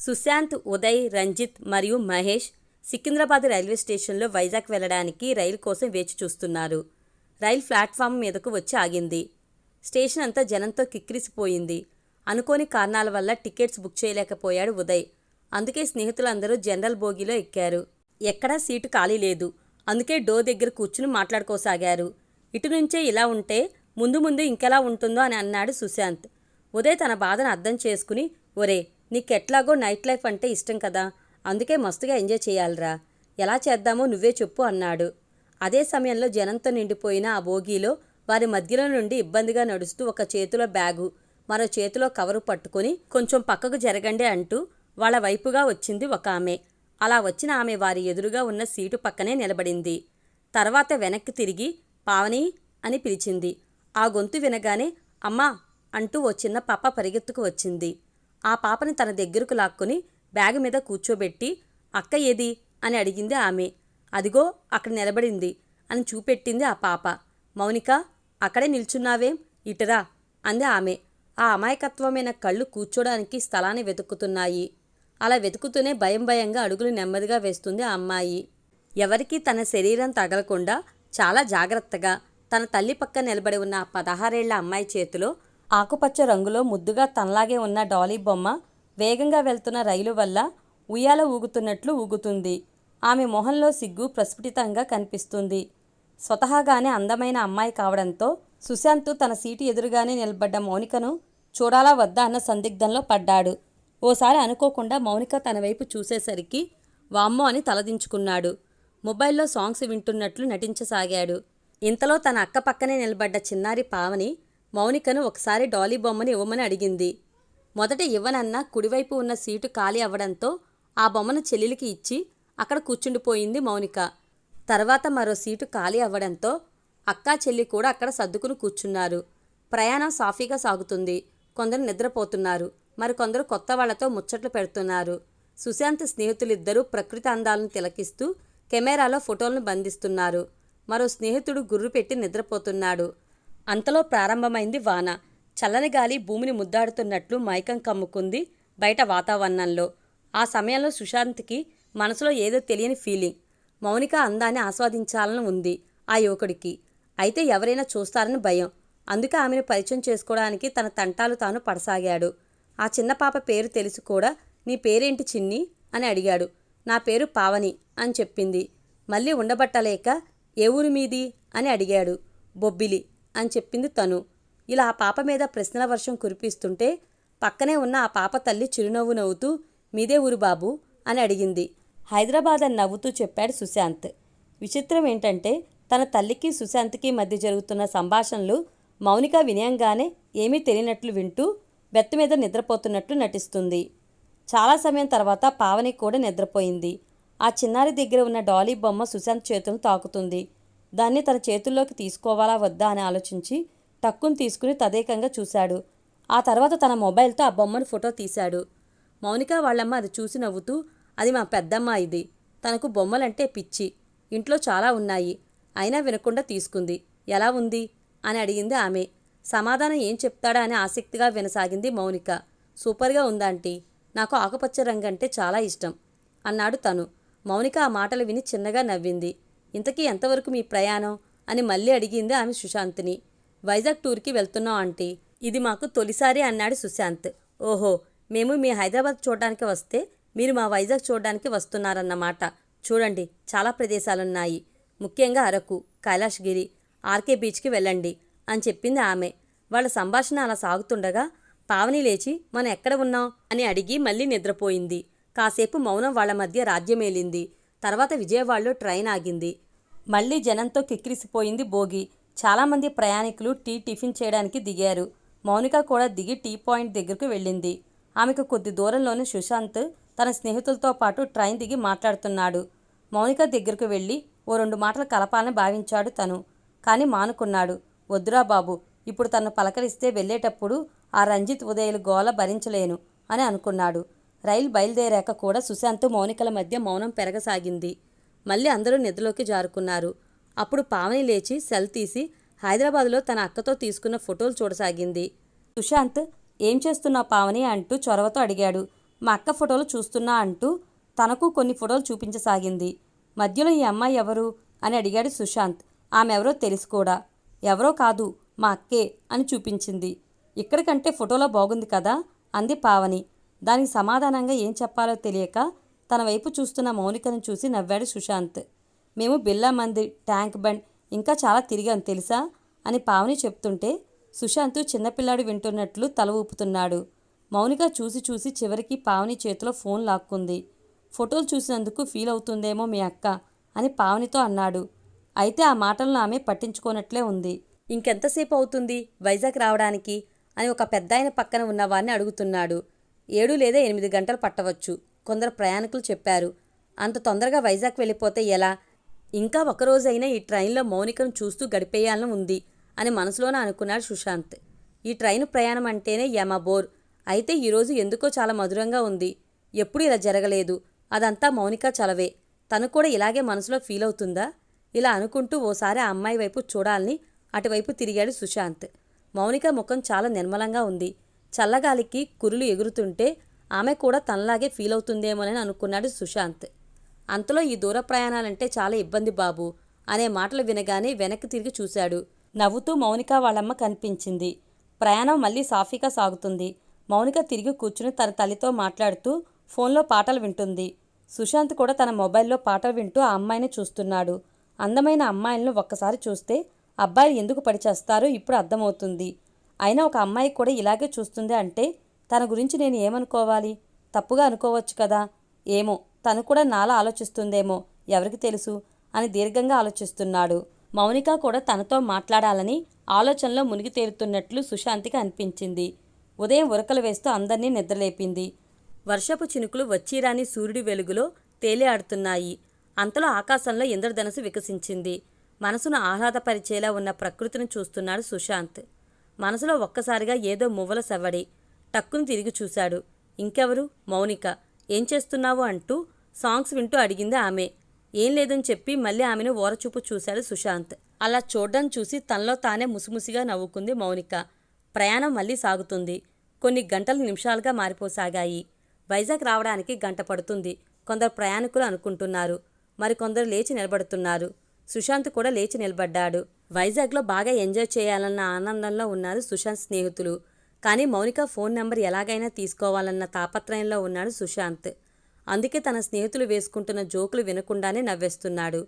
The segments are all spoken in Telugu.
సుశాంత్ ఉదయ్ రంజిత్ మరియు మహేష్ సికింద్రాబాద్ రైల్వే స్టేషన్లో వైజాగ్ వెళ్ళడానికి రైలు కోసం వేచి చూస్తున్నారు. రైలు ప్లాట్ఫామ్ మీదకు వచ్చి ఆగింది. స్టేషన్ అంతా జనంతో కిక్కిరిసిపోయింది. అనుకోని కారణాల వల్ల టికెట్స్ బుక్ చేయలేకపోయాడు ఉదయ్. అందుకే స్నేహితులందరూ జనరల్ బోగీలో ఎక్కారు. ఎక్కడా సీటు ఖాళీ లేదు. అందుకే డోర్ దగ్గర కూర్చుని మాట్లాడుకోసాగారు. ఇటు నుంచే ఇలా ఉంటే ముందు ముందు ఇంకెలా ఉంటుందో అని అన్నాడు సుశాంత్. ఉదయ్ తన బాధను అర్థం చేసుకుని ఒరే నీకెట్లాగో నైట్ లైఫ్ అంటే ఇష్టం కదా అందుకే మస్తుగా ఎంజాయ్ చేయాలిరా. ఎలా చేద్దామో నువ్వే చెప్పు అన్నాడు. అదే సమయంలో జనంతో నిండిపోయిన ఆ బోగీలో వారి మధ్యలో నుండి ఇబ్బందిగా నడుస్తూ ఒక చేతిలో బ్యాగు మరో చేతిలో కవరు పట్టుకుని కొంచెం పక్కకు జరగండి అంటూ వాళ్ళ వైపుగా వచ్చింది ఒక ఆమె. అలా వచ్చిన ఆమె వారి ఎదురుగా ఉన్న సీటు పక్కనే నిలబడింది. తర్వాత వెనక్కి తిరిగి పావని అని పిలిచింది. ఆ గొంతు వినగానే అమ్మా అంటూ ఓ చిన్న పాప పరిగెత్తుకు వచ్చింది. ఆ పాపని తన దగ్గరకు లాక్కుని బ్యాగ్ మీద కూర్చోబెట్టి అక్క ఏది? అని అడిగింది ఆమె. అదిగో అక్కడ నిలబడింది అని చూపెట్టింది ఆ పాప. మౌనిక అక్కడే నిల్చున్నావేం? ఇటరా అంది ఆమె. ఆ అమాయకత్వమైన కళ్ళు కూర్చోడానికి స్థలాన్ని వెతుకుతున్నాయి. అలా వెతుకుతూనే భయం భయంగా అడుగులు నెమ్మదిగా వేస్తుంది ఆ అమ్మాయి. ఎవరికీ తన శరీరం తగలకుండా చాలా జాగ్రత్తగా తన తల్లి పక్క నిలబడి ఉన్న ఆ పదహారేళ్ళ అమ్మాయి చేతిలో ఆకుపచ్చ రంగులో ముద్దుగా తనలాగే ఉన్న డాలీ బొమ్మ వేగంగా వెళ్తున్న రైలు వల్ల ఉయ్యాల ఊగుతున్నట్లు ఊగుతుంది. ఆమె మొహంలో సిగ్గు ప్రస్ఫుటితంగా కనిపిస్తుంది. స్వతహాగానే అందమైన అమ్మాయి కావడంతో సుశాంత్ తన సీటు ఎదురుగానే నిలబడ్డ మౌనికను చూడాలా వద్దా అన్న సందిగ్ధంలో పడ్డాడు. ఓసారి అనుకోకుండా మౌనిక తన వైపు చూసేసరికి వామ్మో అని తలదించుకున్నాడు. మొబైల్లో సాంగ్స్ వింటున్నట్లు నటించసాగాడు. ఇంతలో తన అక్క పక్కనే నిలబడ్డ చిన్నారి పావని మౌనికను ఒకసారి డాలీ బొమ్మని ఇవ్వమని అడిగింది. మొదట ఇవ్వనన్నా కుడివైపు ఉన్న సీటు ఖాళీ అవ్వడంతో ఆ బొమ్మను చెల్లెలికి ఇచ్చి అక్కడ కూర్చుండిపోయింది మౌనిక. తర్వాత మరో సీటు ఖాళీ అవ్వడంతో అక్కా చెల్లి కూడా అక్కడ సర్దుకుని కూర్చున్నారు. ప్రయాణం సాఫీగా సాగుతుంది. కొందరు నిద్రపోతున్నారు. మరికొందరు కొత్త వాళ్ళతో ముచ్చట్లు పెడుతున్నారు. సుశాంత్ స్నేహితులిద్దరూ ప్రకృతి అందాలను తిలకిస్తూ కెమెరాలో ఫోటోలను బంధిస్తున్నారు. మరో స్నేహితుడు గుర్రు పెట్టి నిద్రపోతున్నాడు. అంతలో ప్రారంభమైంది వాన. చల్లని గాలి భూమిని ముద్దాడుతున్నట్లు మైకం కమ్ముకుంది బయట వాతావరణంలో. ఆ సమయంలో సుశాంత్కి మనసులో ఏదో తెలియని ఫీలింగ్. మౌనిక అందాన్ని ఆస్వాదించాలని ఉంది ఆ యువకుడికి. అయితే ఎవరైనా చూస్తారని భయం. అందుకే ఆమెను పరిచయం చేసుకోవడానికి తన తంటాలు తాను పడసాగాడు. ఆ చిన్న పాప పేరు తెలిసి కూడా నీ పేరేంటి చిన్ని? అని అడిగాడు. నా పేరు పావని అని చెప్పింది. మళ్ళీ ఉండబట్టలేక ఏ ఊరి మీది? అని అడిగాడు బొబ్బిలి. అని చెప్పింది తను. ఇలా ఆ పాప మీద ప్రశ్నల వర్షం కురిపిస్తుంటే పక్కనే ఉన్న ఆ పాప తల్లి చిరునవ్వు నవ్వుతూ మీదే ఊరు బాబు? అని అడిగింది. హైదరాబాద్ అని నవ్వుతూ చెప్పాడు సుశాంత్. విచిత్రం ఏంటంటే తన తల్లికి సుశాంత్కి మధ్య జరుగుతున్న సంభాషణలు మౌనిక వినయంగానే ఏమీ తెలియనట్లు వింటూ బెత్త మీద నిద్రపోతున్నట్లు నటిస్తుంది. చాలా సమయం తర్వాత పావని కూడా నిద్రపోయింది. ఆ చిన్నారి దగ్గర ఉన్న డాలీ బొమ్మ సుశాంత్ చేతులను తాకుతుంది. దాన్ని తన చేతుల్లోకి తీసుకోవాలా వద్దా అని ఆలోచించి టక్కును తీసుకుని తదేకంగా చూశాడు. ఆ తర్వాత తన మొబైల్తో ఆ బొమ్మను ఫోటో తీశాడు. మౌనిక వాళ్ళమ్మ అది చూసి నవ్వుతూ అది మా పెద్దమ్మ ఇది. తనకు బొమ్మలంటే పిచ్చి. ఇంట్లో చాలా ఉన్నాయి. అయినా వినకుండా తీసుకుంది. ఎలా ఉంది? అని అడిగింది ఆమె. సమాధానం ఏం చెప్తాడా? అని ఆసక్తిగా వినసాగింది మౌనిక. సూపర్గా ఉందాంటీ నాకు ఆకుపచ్చ రంగు అంటే చాలా ఇష్టం అన్నాడు తను. మౌనిక ఆ మాటలు విని చిన్నగా నవ్వింది. ఇంతకీ ఎంతవరకు మీ ప్రయాణం? అని మళ్ళీ అడిగింది ఆమె సుశాంత్ని. వైజాగ్ టూర్కి వెళ్తున్నాం ఆంటీ. ఇది మాకు తొలిసారి అన్నాడు సుశాంత్. ఓహో మేము మీ హైదరాబాద్ చూడడానికి వస్తే మీరు మా వైజాగ్ చూడడానికి వస్తున్నారన్నమాట. చూడండి చాలా ప్రదేశాలున్నాయి. ముఖ్యంగా అరకు కైలాష్గిరి ఆర్కే బీచ్కి వెళ్ళండి అని చెప్పింది ఆమె. వాళ్ళ సంభాషణ అలా సాగుతుండగా పావని లేచి మనం ఎక్కడ ఉన్నాం? అని అడిగి మళ్ళీ నిద్రపోయింది. కాసేపు మౌనం వాళ్ళ మధ్య రాజ్యమేలింది. తర్వాత విజయవాడలో ట్రైన్ ఆగింది. మళ్ళీ జనంతో కిక్కిరిసిపోయింది భోగి. చాలామంది ప్రయాణికులు టీ టిఫిన్ చేయడానికి దిగారు. మౌనిక కూడా దిగి టీ పాయింట్ దగ్గరకు వెళ్ళింది. ఆమెకు కొద్ది దూరంలోనే సుశాంత్ తన స్నేహితులతో పాటు ట్రైన్ దిగి మాట్లాడుతున్నాడు. మౌనిక దగ్గరకు వెళ్ళి ఓ రెండు మాటలు కలపాలని భావించాడు తను. కానీ మానుకున్నాడు. వద్దురా బాబు ఇప్పుడు తను పలకరిస్తే వెళ్ళేటప్పుడు ఆ రంజిత్ ఉదయలు గోల భరించలేను అని అనుకున్నాడు. రైలు బయలుదేరాక కూడా సుశాంత్ మౌనికల మధ్య మౌనం పెరగసాగింది. మళ్ళీ అందరూ నిద్రలోకి జారుకున్నారు. అప్పుడు పావని లేచి సెల్ తీసి హైదరాబాద్లో తన అక్కతో తీసుకున్న ఫోటోలు చూడసాగింది. సుశాంత్ ఏం చేస్తున్నావు పావని? అంటూ చొరవతో అడిగాడు. మా అక్క ఫోటోలు చూస్తున్నా అంటూ తనకు కొన్ని ఫోటోలు చూపించసాగింది. మధ్యలో ఈ అమ్మాయి ఎవరు? అని అడిగాడు సుశాంత్. ఆమె ఎవరో తెలుసు కూడా. ఎవరో కాదు మా అక్కే అని చూపించింది. ఇక్కడికంటే ఫోటోలో బాగుంది కదా అంది పావని. దానికి సమాధానంగా ఏం చెప్పాలో తెలియక తన వైపు చూస్తున్న మౌనికను చూసి నవ్వాడు సుశాంత్. మేము బిర్లా మందిర్ ట్యాంక్ బండ్ ఇంకా చాలా తిరిగాం తెలుసా? అని పావని చెప్తుంటే సుశాంత్ చిన్నపిల్లాడు వింటున్నట్లు తల ఊపుతున్నాడు. మౌనిక చూసి చూసి చివరికి పావని చేతిలో ఫోన్ లాక్కుంది. ఫోటోలు చూసినందుకు ఫీల్ అవుతుందేమో మీ అక్క అని పావనితో అన్నాడు. అయితే ఆ మాటలను ఆమె పట్టించుకోనట్లే ఉంది. ఇంకెంతసేపు అవుతుంది వైజాగ్ రావడానికి? అని ఒక పెద్దాయన పక్కన ఉన్నవారిని అడుగుతున్నాడు. ఏడు లేదా ఎనిమిది గంటలు పట్టవచ్చు. కొందరు ప్రయాణికులు చెప్పారు అంత తొందరగా వైజాగ్ వెళ్ళిపోతే ఎలా? ఇంకా ఒకరోజైనా ఈ ట్రైన్లో మౌనికను చూస్తూ గడిపేయాలని ఉంది అని మనసులోనే అనుకున్నాడు సుశాంత్. ఈ ట్రైన్ ప్రయాణం అంటేనే యమబోర్ అయితే ఈరోజు ఎందుకో చాలా మధురంగా ఉంది. ఎప్పుడు ఇలా జరగలేదు. అదంతా మౌనిక చలవే. తను కూడా ఇలాగే మనసులో ఫీల్ అవుతుందా ఇలా అనుకుంటూ ఓసారి ఆ అమ్మాయి వైపు చూడాలని అటువైపు తిరిగాడు సుశాంత్. మౌనిక ముఖం చాలా నిర్మలంగా ఉంది. చల్లగాలికి కురులు ఎగురుతుంటే ఆమె కూడా తనలాగే ఫీల్ అవుతుందేమోనని అనుకున్నాడు సుశాంత్. అంతలో ఈ దూర ప్రయాణాలంటే చాలా ఇబ్బంది బాబు అనే మాటలు వినగానే వెనక్కి తిరిగి చూశాడు. నవ్వుతూ మౌనిక వాళ్ళమ్మ కనిపించింది. ప్రయాణం మళ్ళీ సాఫీగా సాగుతుంది. మౌనిక తిరిగి కూర్చుని తన తల్లితో మాట్లాడుతూ ఫోన్లో పాటలు వింటుంది. సుశాంత్ కూడా తన మొబైల్లో పాటలు వింటూ ఆ అమ్మాయిని చూస్తున్నాడు. అందమైన అమ్మాయిలను ఒక్కసారి చూస్తే అబ్బాయిలు ఎందుకు పడిచేస్తారో ఇప్పుడు అర్థమవుతుంది. అయినా ఒక అమ్మాయి కూడా ఇలాగే చూస్తుంది అంటే తన గురించి నేను ఏమనుకోవాలి? తప్పుగా అనుకోవచ్చు కదా. ఏమో తను కూడా నాలా ఆలోచిస్తుందేమో ఎవరికి తెలుసు? అని దీర్ఘంగా ఆలోచిస్తున్నాడు. మౌనిక కూడా తనతో మాట్లాడాలని ఆలోచనలో మునిగి తేలుతున్నట్లు సుశాంతికి అనిపించింది. ఉదయం ఉరకలు వేస్తూ అందరినీ నిద్రలేపింది. వర్షపు చినుకులు వచ్చిరాని సూర్యుడి వెలుగులో తేలియాడుతున్నాయి. అంతలో ఆకాశంలో ఇంద్రధనసు వికసించింది. మనసును ఆహ్లాదపరిచేలా ఉన్న ప్రకృతిని చూస్తున్నాడు సుశాంత్. మనసులో ఒక్కసారిగా ఏదో మువ్వల సవ్వడి టక్కును తిరిగి చూశాడు. ఇంకెవరు? మౌనిక. ఏం చేస్తున్నావు అంటూ సాంగ్స్ వింటూ అడిగింది ఆమె. ఏం లేదని చెప్పి మళ్ళీ ఆమెను ఓరచూపు చూశాడు సుశాంత్. అలా చూడడం చూసి తనలో తానే ముసిముసిగా నవ్వుకుంది మౌనిక. ప్రయాణం మళ్ళీ సాగుతుంది. కొన్ని గంటలు నిమిషాలుగా మారిపోసాగాయి. వైజాగ్ రావడానికి గంట పడుతుంది. కొందరు ప్రయాణికులు అనుకుంటున్నారు. మరికొందరు లేచి నిలబడుతున్నారు. సుశాంత్ కూడా లేచి నిలబడ్డాడు. వైజాగ్లో బాగా ఎంజాయ్ చేయాలన్న ఆనందంలో ఉన్నారు సుశాంత్ స్నేహితులు. కానీ మౌనిక ఫోన్ నెంబర్ ఎలాగైనా తీసుకోవాలన్న తాపత్రయంలో ఉన్నాడు సుశాంత్. అందుకే తన స్నేహితులు వేసుకుంటున్న జోకులు వినకుండానే నవ్వేస్తున్నాడు.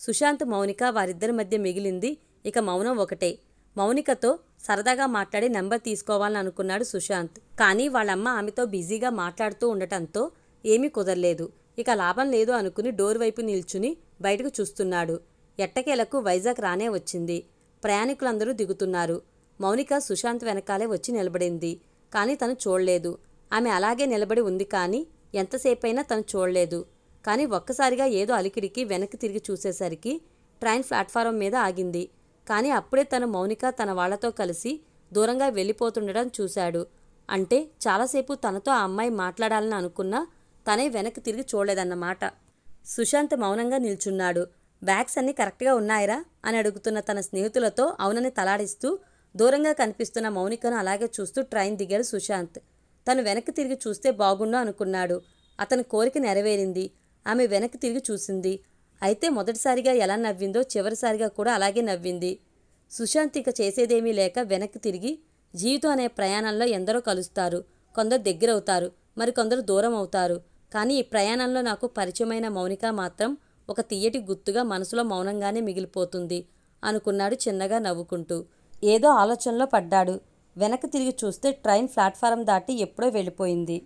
సుశాంత్ మౌనిక వారిద్దరి మధ్య మిగిలింది. ఇక మౌనం ఒకటే. మౌనికతో సరదాగా మాట్లాడి నెంబర్ తీసుకోవాలని అనుకున్నాడు సుశాంత్. కానీ వాళ్ళమ్మ ఆమెతో బిజీగా మాట్లాడుతూ ఉండటంతో ఏమీ కుదరలేదు. ఇక లాభం లేదు అనుకుని డోర్ వైపు నిల్చుని బయటకు చూస్తున్నాడు. ఎట్టకేలకు వైజాగ్ రానే వచ్చింది. ప్రయాణికులందరూ దిగుతున్నారు. మౌనిక సుశాంత్ వెనకాలే వచ్చి నిలబడింది. కానీ తను చూడలేదు. ఆమె అలాగే నిలబడి ఉంది కానీ ఎంతసేపైనా తను చూడలేదు. కానీ ఒక్కసారిగా ఏదో అలికిడికి వెనక్కి తిరిగి చూసేసరికి ట్రైన్ ప్లాట్ఫారం మీద ఆగింది. కానీ అప్పుడే తను మౌనిక తన వాళ్ళతో కలిసి దూరంగా వెళ్ళిపోతుండడం చూశాడు. అంటే చాలాసేపు తనతో ఆ అమ్మాయి మాట్లాడాలని అనుకున్నా తనే వెనక్కి తిరిగి చూడలేదన్నమాట. సుశాంత్ మౌనంగా నిల్చున్నాడు. బ్యాగ్స్ అన్నీ కరెక్ట్గా ఉన్నాయరా? అని అడుగుతున్న తన స్నేహితులతో అవునని తలాడిస్తూ దూరంగా కనిపిస్తున్న మౌనికను అలాగే చూస్తూ ట్రైన్ దిగాడు సుశాంత్. తను వెనక్కి తిరిగి చూస్తే బాగుండు అనుకున్నాడు. అతని కోరిక నెరవేరింది. ఆమె వెనక్కి తిరిగి చూసింది. అయితే మొదటిసారిగా ఎలా నవ్విందో చివరిసారిగా కూడా అలాగే నవ్వింది. సుశాంత్ ఇక చేసేదేమీ లేక వెనక్కి తిరిగి జీవితం అనే ప్రయాణంలో ఎందరో కలుస్తారు. కొందరు దగ్గరవుతారు. మరికొందరు దూరం అవుతారు కానీ ఈ ప్రయాణంలో నాకు పరిచయమైన మౌనిక మాత్రం ఒక తీయటి గుర్తుగా మనసులో మౌనంగానే మిగిలిపోతుంది అనుకున్నాడు చిన్నగా నవ్వుకుంటూ. ఏదో ఆలోచనలో పడ్డాడు. వెనక్కి తిరిగి చూస్తే ట్రైన్ ప్లాట్ఫారం దాటి ఎప్పుడో వెళ్ళిపోయింది.